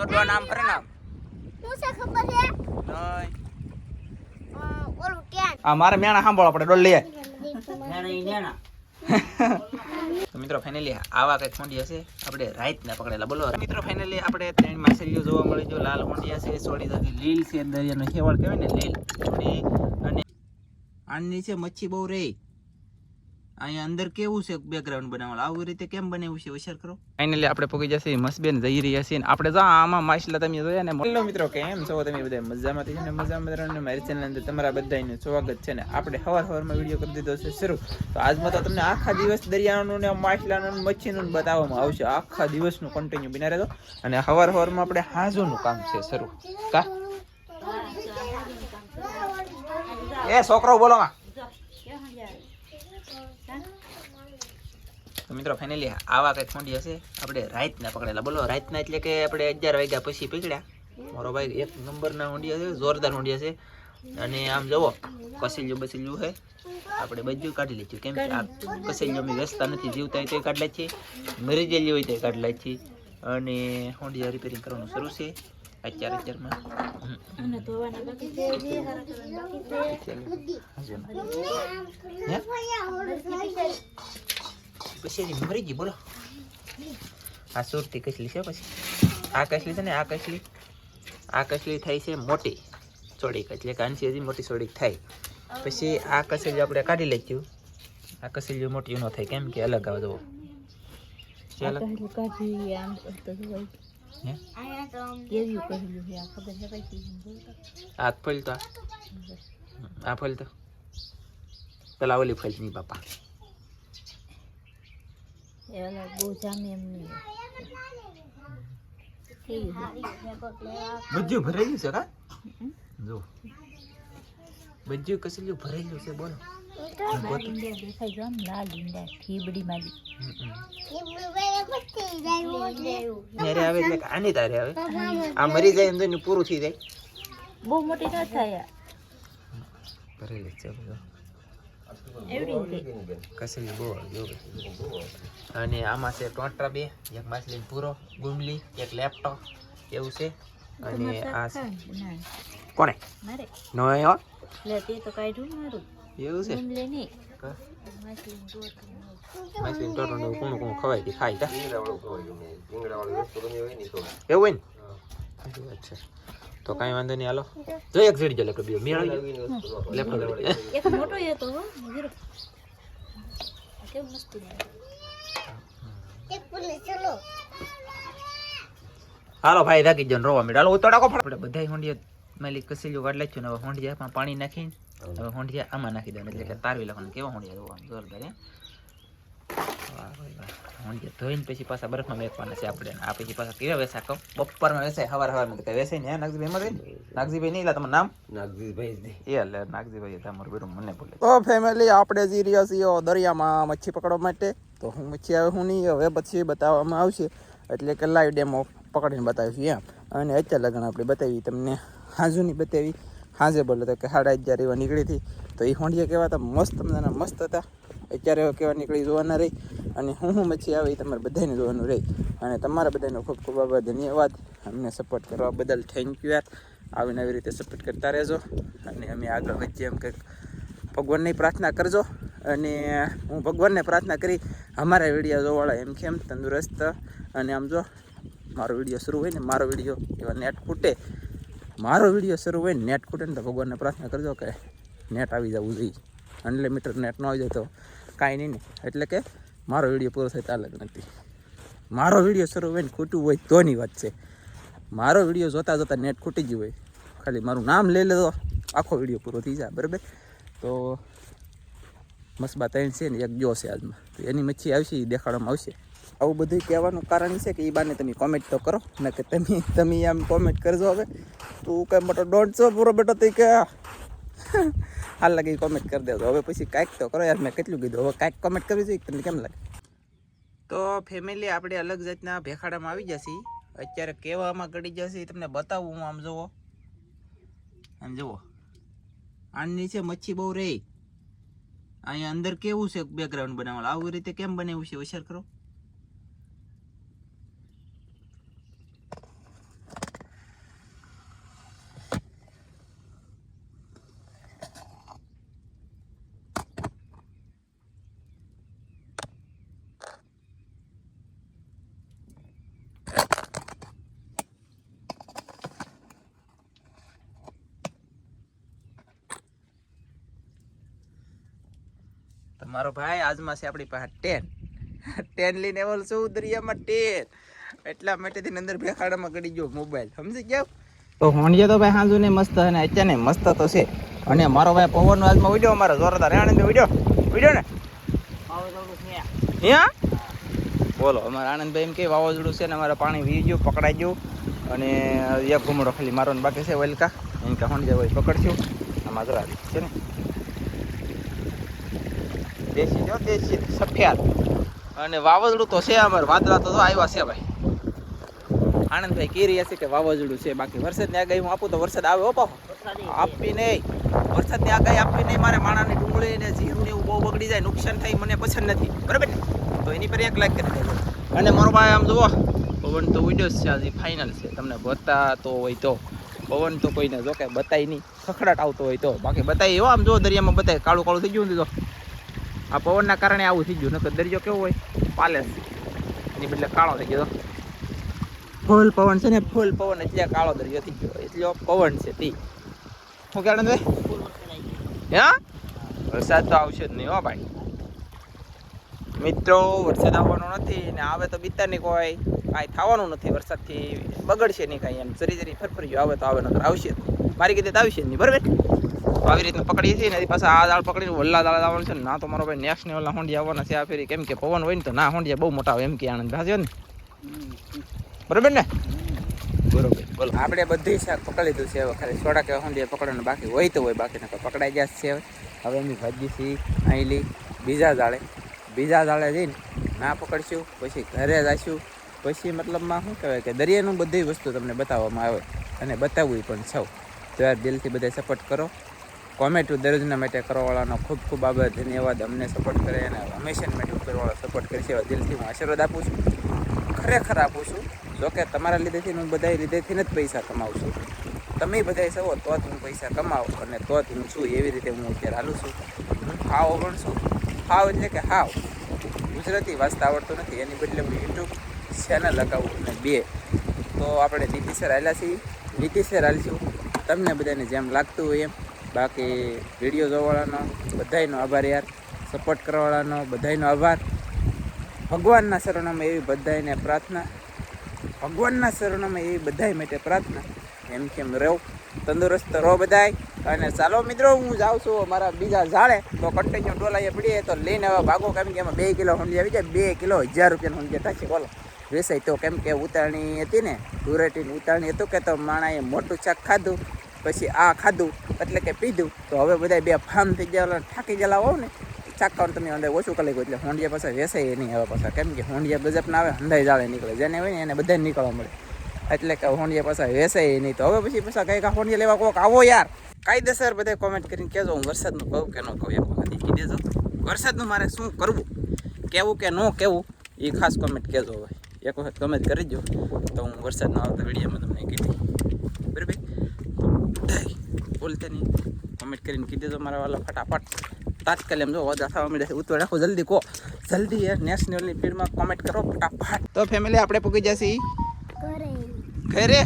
દોડવા નામ ફરે નામ શું છે ખબર છે? નહીં ઓલું આ મારે મેણા સાંભળો આપણે ડોલ લઈએ નેણા તો મિત્રો ફાઇનલી આવા કંઈક હોંડિયા છે. આપણે રાઈતના પકડેલા. બોલો મિત્રો ફાઇનલી આપણે ત્રણ માછલીઓ જોવા મળે. જો લાલ હોંડિયા છે સોળી દાદી લીલ છે દરિયાનો હેવાળ કહેવાય ને લીલ. અને અને આની નીચે મચ્છી બહુ રહી. અહીંયા અંદર કેવું છે બેકગ્રાઉન્ડ બનાવવાનું? આવી રીતે કેમ બનાવ્યું છે? વિચાર કરો. ફાઇનલી આપણે પગી જશે મસબેન જઈ રહ્યા છીએ આપણે જો આમાં માછલા તમે જોયા ને. હેલો મિત્રો કેમ છો? તમે બધા મજામાંથી છે ને? મજા મિત્રો ને? મારી ચેનલ અંદર તમારા બધાનું સ્વાગત છે ને? આપણે સવાર સવારમાં વીડિયો કરી દીધો છે શરૂ. તો આજમાં તો તમને આખા દિવસ દરિયાનું ને માછલાનું ને મચ્છીનું બતાવવામાં આવશે. આખા દિવસનું કન્ટિન્યુ બિના રહેતો. અને સવાર હવારમાં આપણે હાજોનું કામ છે શરૂ. કા? એ છોકરો બોલો માં. મિત્રો ફાઇનલી આવા કંઈક ખોંડિયા છે આપણે રાતના પકડેલા. બોલો, રાતના એટલે કે આપણે અગિયાર વાગ્યા પછી પકડ્યા મારો ભાઈ એક નંબરના હોંડિયા છે જોરદાર હોંડિયા છે અને આમ જુઓ, કસેલ્યું બસેલ્યું છે. આપણે બધું કાઢી લઈશું કેમ કે આ કસેલ્યું અમે વ્યસ્તા નથી. જીવતા હોય તો કાઢી લઈએ છીએ મરી ગયેલી હોય તો કાઢી લઈએ છીએ અને હોંડિયા રિપેરિંગ કરવાનું શરૂ છે. હમ. હે? પછી મરી ગઈ બોલો. આ સુરતી કસલી છે પછી. આ કસલી છે ને આ કસલી. આ કસલી થાય છે મોટી ચોડીક એટલે કાંસી હજી મોટી સોડીક થાય પછી આ કસેલી આપણે કાઢી લઈશું. આ કસેલી મોટી ન થાય કેમ કે અલગ આવે જવો છે? તો. આ. ફળ તો પેલા ઓલી ફળની બાપા. બધું ભરેલું છે કા? જો. બધું કસેલું ભરેલું છે બોલો. આની તારે આવે? આ મરી જાય અંદર પૂરું થઈ જાય. બહુ મોટી ન થાય ભરેલું છે બધું એવડી બહુ. અને આમાં છે ટોટરા બે એક માછલી પૂરો ગુમલી એક લેપટોપ એવું છે. અને આ કોને ના લે તે તો કાઢ્યું મારું. એવું છે? એમ લે નહીં કા? માછલીનું ગોઠવું. માછલી ટોટો ને કોણ કોણ ખવાય તે? ખાય કા? એવું હોય ને? સાચી તો કાંઈ વાંધો નહીં હાલો. જો. એક સીડી જલે લેપટોપ બીજો મેળવી લેપટોપ એક મોટો એ હતો હો હીરો. મસ્ત એક પુલિસ ચલો. હાલો ભાઈ થાકી જન રોવા મીડ. હાલો ઉતોડા કોફળ બધાય બધા માલિક કસેલું કાઢ લાગ્યું ને હવે હોંડિયામાં પાણી નાખીને હવે હોંડિયા આમાં નાખી દેવાનું એટલે કે તારવી લખવાનું કેવા હોંડિયા જોવા જોરદાર હે? વાહ ભાઈ વાહ. હોંડિયા ધોઈને પછી પાછા બરફમાં મેકવાના છે આપણે. આ પછી પાછા કેવા વેસા કહો? બપોરમાં વેસાય હવાર હવારમાં તો કઈ વેસાય ને નાગજીભાઈ એમાં નાગજીભાઈ નહીં તમારું નામ? એ એટલે નાગજીભાઈ તમારું બેરું મને બોલે. ઓ ફેમિલી આપણે જઈ રહ્યા છીએ દરિયામાં મચ્છી પકડવા માટે તો હું મચ્છી આવે હું નહીં હવે પછી બતાવવામાં આવશે. એટલે કે લાઈવ ડેમો પકડીને બતાવીશું એમ. અને અત્યારે લગન આપણે બતાવી તમને. હાજુની બતાવી. હાજે બોલે તો કે સાડા અગિયાર એવા નીકળી હતી. તો એ હોંડિયા કહેવા હતા મસ્ત મજાના મસ્ત હતા. અત્યારે એવા કેવા નીકળી જોવાના રહી. અને હું હું મચ્છી આવે તમારે બધાને જોવાનું રહી. અને તમારા બધાનો ખૂબ ખૂબ આભાર, ધન્યવાદ. અમને સપોર્ટ કરવા બદલ થેન્ક યુ યાર. આવીને આવી રીતે સપોર્ટ કરતા રહેજો. અને અમે આગળ વચ્ચે એમ કંઈક. ભગવાનની પ્રાર્થના કરજો. અને હું ભગવાનને પ્રાર્થના કરી અમારા વીડિયો જોવાળા એમ કેમ, તંદુરસ્ત. અને આમ જો, મારો વીડિયો શરૂ હોય ને, મારો વીડિયો એવા નેટ ખૂટે મારો વીડિયો શરૂ હોય નેટ ખૂટે ને તો ભગવાનને પ્રાર્થના કરજો કે નેટ આવી જવું જોઈએ. અનલિમિટેડ નેટ ન આવી જાય તો કાંઈ નહીં ને. એટલે કે મારો વીડિયો પૂરો થાય ચાલે નથી. મારો વીડિયો શરૂ હોય ને ખૂટવું હોય તોની વાત છે. મારો વીડિયો જોતાં જોતાં નેટ ખૂટી ગયું હોય. ખાલી મારું નામ લઈ લેતો આખો વીડિયો પૂરો થઈ જાય, બરાબર? તો મસબા ત્રણ છે ને, એક જો છે આજમાં. તો એની મચ્છી આવશે એ દેખાડવામાં આવશે. આવું બધું કહેવાનું કારણ છે કે એ બાને તમે કોમેન્ટ તો કરો. ને કે તમે તમે આમ કોમેન્ટ કરજો હવે. તું કઈ મોટો દોઢ છો પૂરો બેટો તે કે હાલ લાગે કોમેન્ટ કરી દેજો. હવે પછી કાંઈક તો કરો. યાર મેં કેટલું કીધું? હવે કાંઈક કોમેન્ટ કરવી જોઈએ તમને કેમ લાગે? તો ફેમિલી આપણે અલગ જાતના ભેખાડામાં આવી જશે. અત્યારે કેવામાં ગળી જશે. તમને બતાવું હું આમ જુઓ. આમ જુઓ. આની નીચે મચ્છી બહુ રહી. અહીંયા અંદર કેવું છે બેકગ્રાઉન્ડ બનાવવાનું? આવી રીતે કેમ બનાવ્યું છે? વિચાર કરો. મારો ભાઈ આજમાં છે આપણી પાસે ટેન. ટેન લઈને એવલ દરિયામાં ટેન? એટલા માટે તેની અંદર ભેખાડામાં ગડી ગયો મોબાઈલ. સમજી ગયા? તો હોણીએ તો ભાઈ હાંજુ ને મસ્ત અને અત્યારે મસ્ત તો છે. અને મારો ભાઈ પવનનો આજમાં ઉડ્યો, અમારો જોરદાર આણંદ ઉડ્યો. ઉડ્યો ને? અહીંયા બોલો, અમારા આનંદભાઈ એમ કે વાવાઝોડું છે ને અમારે પાણી વી ગયું, પકડાઈ ગયું. અને એક ઘૂમડો ખાલી મારો બાકી છે, વેલકા. એમ કે હોણ જાય પકડશું. આમાં જરા છે ને. દેશી જો દેશી સફેદ અને વાવાઝોડું તો છે અમારે, વાદળા તો આવ્યા છે ભાઈ. આનંદભાઈ કહી રહ્યા છે કે વાવાઝોડું છે, બાકી વરસાદની આગાહી હું આપું તો વરસાદ આવે ઓપા. આપવી નહીં. વરસાદની આગાહી આપવી નહીં, મારે માણાની ડુંગળી ને જીરું ને એવું બહુ બગડી જાય, નુકસાન થાય, મને પસંદ નથી. બરાબર ને? તો એની પર એક લાખ કરી દેજો. અને મારો ભાઈ આમ જુઓ, પવન તો ઉડ્યો છે આજે ફાઇનલ છે. તમને બતાતો હોય તો. પવન તો કોઈને જો કે બતાય નહીં. ખખડાટ આવતો હોય તો. બાકી બતાય એવો આમ જો દરિયામાં બતાય. કાળું કાળું થઈ ગયું તો. આ પવનના કારણે આવું થઈ ગયું. નકર દરિયો કેવો હોય? પાલેસ એની બદલે કાળો થઈ ગયો. ફૂલ પવન છે ને, ફૂલ પવન એટલે કાળો દરિયો થઈ ગયો. એટલે પવન છે તી. શું ભાઈ વરસાદ હા? વરસાદ તો આવશે જ નહીં હો ભાઈ. મિત્રો, વરસાદ આવવાનો નથી ને આવે તો બીતા નહીં કોઈ. કાંઈ થવાનું નથી વરસાદથી. બગડશે નહીં કાંઈ એમ. જરી જરી ફરફરી આવે તો આવે, નકર આવશે મારી કીધે તો આવશે જ નહીં, બરાબર? આવી રીતના પકડીએ છીએ ને એની પાસે આ દાળ પકડીને વલ્લા દાળ આવવાનું છે ને તો મારો ભાઈ નેક્સ્ટ ને ઓલા હોંડી આવવાના છે આ ફેરી. કેમ કે પવન હોય ને તો ના, હોંડિયા બહુ મોટા હોય એમ કે આનંદ ભાસ્યો ને. બરોબર ને? બરોબર. બોલો, આપણે બધી શાક પકડી લીધું છે ખાલી સોડા કે હોંડિયા પકડવાનું બાકી હોય તો હોય, બાકી નકર પકડાઈ ગયા છે હવે. એની ભાજી છે અહીંલી બીજા જાળે બીજા જાળે જઈને ના પકડશું, પછી ઘરે જઈશું પછી મતલબમાં શું કહેવાય કે દરિયાનું બધી વસ્તુ તમને બતાવવામાં આવે અને બતાવવું પણ છો. તો યાર દિલથી બધા સપોર્ટ કરો. કોમેન્ટ દરરોજના માટે કરવાવાળાનો ખૂબ ખૂબ આભાર. ધન્યવાદ. અમને સપોર્ટ કરે અને હંમેશા માટે ઉપરવાળો સપોર્ટ કરે છે. એવા દિલથી હું આશીર્વાદ આપું છું. ખરેખર આપું છું, જોકે તમારા લીધેથી હું બધા લીધેથી જ પૈસા કમાવું છું. તમે બધા સવો તો જ હું પૈસા કમાવું અને તો જ હું છું એવી રીતે હું અત્યારે હાલું છું. હાવ છું હાવ એટલે કે હાવ ગુજરાતી વાંચતા આવડતું નથી. એની બદલે હું યુટ્યુબ ચેનલ લગાવું અને બે. તો આપણે નીતિસર આવેલા છીએ. નીતિસર હાલશું. તમને બધાને જેમ લાગતું હોય એમ. બાકી વીડિયો જોવાવાળાનો બધાયનો આભાર યાર. સપોર્ટ કરવાવાળાનો બધાયનો આભાર. ભગવાનના શરણોમાં એવી બધાયને પ્રાર્થના. ભગવાનના શરણોમાં એવી બધાય માટે પ્રાર્થના. એમ કેમ રહો? તંદુરસ્ત રહો બધાય. અને ચાલો મિત્રો, હું જાઉં છું મારા બીજા ઝાડે. તો કન્ટિન્યુ ડોલાઈએ પડીએ તો લઈને હવે ભાગો. કેમ કે એમાં બે કિલો હુંડી આવી જાય. બે કિલો હજાર રૂપિયાનું હુંડી થશે બોલો. વેસાય તો કેમ કે ઉતારણી હતી ને. ધુરેટીની ઉતારણી હતું કે તો માણાએ મોટું શાક ખાધું. પછી આ ખાધું, એટલે કે પીધું. તો હવે બધા બે ફામ થઈ ગયા થાકી ગયેલા હોવ ને શાક ખાવાનું તમે અંદર ઓછું કરી એટલે હોંડિયા પાછા વેસાય નહીં હવે પાછા. કેમ કે હોંડિયા ગજબના આવે હંધાઈ જાળે નીકળે. જેને હોય ને એને બધાને નીકળવા મળે. એટલે કે હોંડિયા પાછા વેસાય નહીં. તો હવે પછી પાછા કઈ હોંડિયા લેવા કોક આવો યાર. કાયદેસર બધા કોમેન્ટ કરીને કહેજો. હું વરસાદનું કહું કે ન કહું એક વખત કહી દેજો વરસાદનું મારે શું કરવું? કેવું કે ન કેવું? એ ખાસ કોમેન્ટ કહેજો હવે. એક વખત કમેન્ટ કરી દો તો હું વરસાદનો આવતા વિડીયોમાં તમને કીધી બધાય બોલતા નહીં કોમેન્ટ કરીને કીધી તો મારા વાલા ફટાફટ. તાત્કાલિક એમ જો વધા થવા મળે છે. ઉતર રાખો જલ્દી કહો. જલ્દી યાર નેશનલની ફીડમાં કોમેન્ટ કરો ફટાફટ. તો ફેમિલી આપણે પૂગી જશી ઘરે. ઘરે?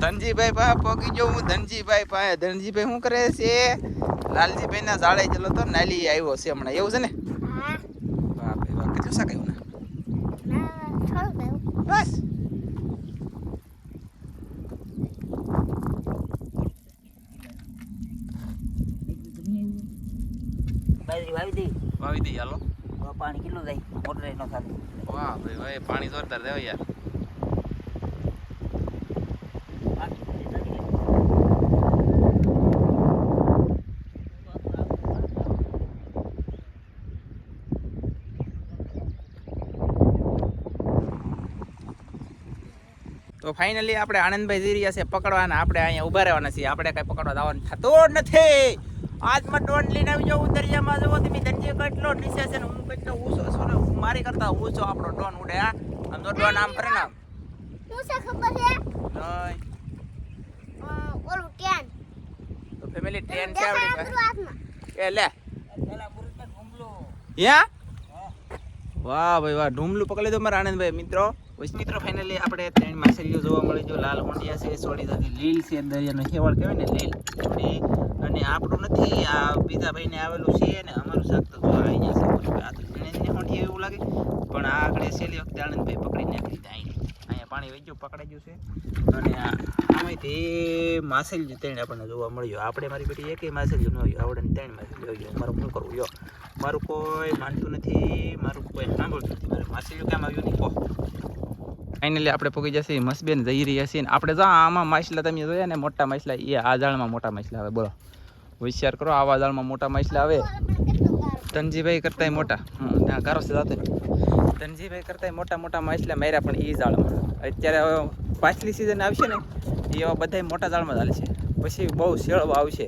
ધનજીભાઈ પા પોગી જો હું. ધનજીભાઈ પાસે ધનજીભાઈ શું કરે છે? લાલજીભાઈ ના ઝાડે ચલો તો નાલી આવ્યો છે હમણાં. એવું છે ને? હા. વાહ ભાઈ વાહ કેટલું શાક આવ્યું ને? બસ. બાજરી વાવી દઈ વાવી દઈ હાલો. તો પાણી કેટલું જાય મોટરે નો થતું વાહ ભાઈ ભાઈ પાણી જોરદાર દેવા યાર. તો ફાઇનલી આપણે આનંદભાઈ જઈ રહ્યા છે પકડવાના આપણે અહીંયા ઊભા રહેવાના છીએ. આપણે કઈ પકડવા જવાનું થતું જ નથી આજમાં ડોન લઈને આવી જાઉં દરિયામાં જવો તમે દરિયો કેટલો નીચે છે ને હું કેટલો ઊંચો છું ને હું મારી કરતા ઊંચો આપણો ડોન ઉડે હા? આમ તો ડોન આમ ફરે ને આમ. શું છે ખબર છે? નહીં. ઓલું ટેન તો ફેમિલી ટ્રેન છે? આપણી એ લે. પેલા ઘૂમલો યા વાહ ભાઈ વાહ ઢૂમલું પકડી દો મારા આનંદભાઈ મિત્રો મિત્રો ફાઇનલી આપણે ત્રણ માછલીઓ જોવા મળે જો લાલ હોંડિયા છે સોળી દાદી લીલ છે દરિયાનો હેવળ કહેવાય ને લીલ. એ અને આપણું નથી, આ બીજા ભાઈને આવેલું છે ને અમારું શાક તો જો અહીંયા છે. આ તો ઝીણી હોંઠી એવું લાગે. પણ આ આગળ છેલ્લી વખતે આનંદભાઈ પકડીને નાખી દીધા અહીંયા અહીંયા પાણી વહી ગયું પકડાઈ ગયું છે. અને આમાંથી માછલી ત્રણ આપણને જોવા મળ્યું. આપણે મારી બેટી એકેય માછલી ન હોય. આવડે ત્રણ માછલી હોય. મારું શું કરવું? યો મારું કોઈ માનતું નથી, મારું કોઈ સાંભળતું નથી. મારે માછલીઓ કેમ આવ્યું નહીં. કહો ફાઇનલી આપણે પગી જશે. મસબેન જઈ રહ્યા છીએ ને. આપણે જો આમાં માછલા તમે જોયા ને, મોટા માછલા, એ આ જાળમાં મોટા માછલા આવે. બોલો. હોશિયાર કરો આવા જાળમાં મોટા માછલા આવે. તનજીભાઈ કરતાંય મોટા. હં કારો છે જાતે તનજીભાઈ કરતાંય મોટા મોટા માછલા માર્યા પણ એ જાળમાં અત્યારે હવે પાછલી સિઝન આવશે ને એ એવા બધાય મોટા જાળમાં ચાલે છે. પછી બહુ શેળો આવશે.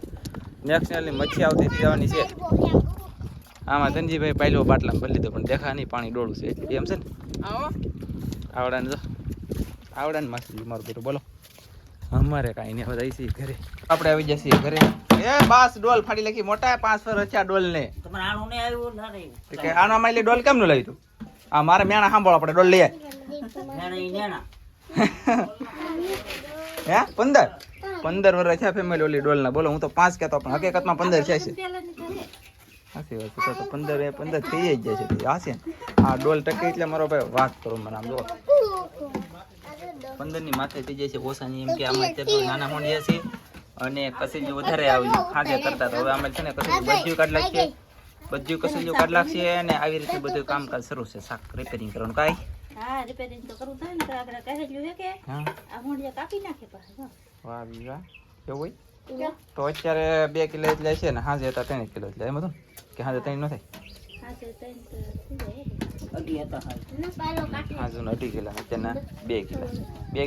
નેક્સ્ટની મચ્છી આવતી જવાની છે. આમાં ધનજીભાઈ પહેલો બાટલામાં ભરી લીધો પણ દેખા નહીં પાણી ડોળું છે. એટલે એમ છે ને? આવડાને જો. આવડાને માછલી મારું બેટું બોલો. અમારે કાંઈ નહીં બધા આવી ઘરે. આપણે આવી જઈએ ઘરે. એ બાસ ડોલ ફાડી લખી મોટા પાંચ ફર હચ્યા ડોલ ને તમારે આણું નહીં આવ્યું? ના નહીં. તો કે આનો માલી ડોલ કેમ નું લાવી તું? આ મારે મેણા સાંભળો આપણે ડોલ લઈએ નેણા. હે પંદર? પંદર વર્ષ છે ફેમિલી ઓલી ડોલ ના બોલો હું તો પાંચ કહેતો પણ હકીકતમાં પંદર છે છે સાચી વાત છે તો પંદર એ પંદર થઈ જ જાય છે આ છે ને. આ ડોલ ટકે એટલે મારો ભાઈ વાત કરો મને આમ જો પંદરની માથે થઈ જાય છે ઓછાની એમ કે આમાં અત્યારે નાના મોંડિયા છે અને કસેલી વધારે આવી ખાગે કરતા તો હવે આમાં છે ને કસેલી બધું કાઢ લાગશે બધું કસેલીઓ કાઢ લાગશે અને આવી રીતે બધું કામકાજ શરૂ છે શાક રિપેરિંગ કરવાનું. કાંઈ? હા રિપેરિંગ તો કરવું થાય ને તો આપણે કહેલું છે કે આ મોઢિયા કાપી નાખે પાછા વાહ બી વાહ. કેવું હોય? તો અત્યારે બે કિલો એટલે છે ને હાજર હતા ત્રણ કિલો એટલે એમ હતું કે હાજર ત્રણ ન થાય? અઢી હતા હાજુ અઢી કિલો ને અત્યારના બે કિલો. બે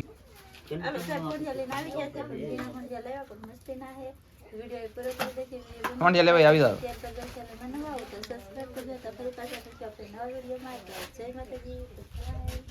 મોંડિયા લેવાય આવી જાવ જય માતાજી.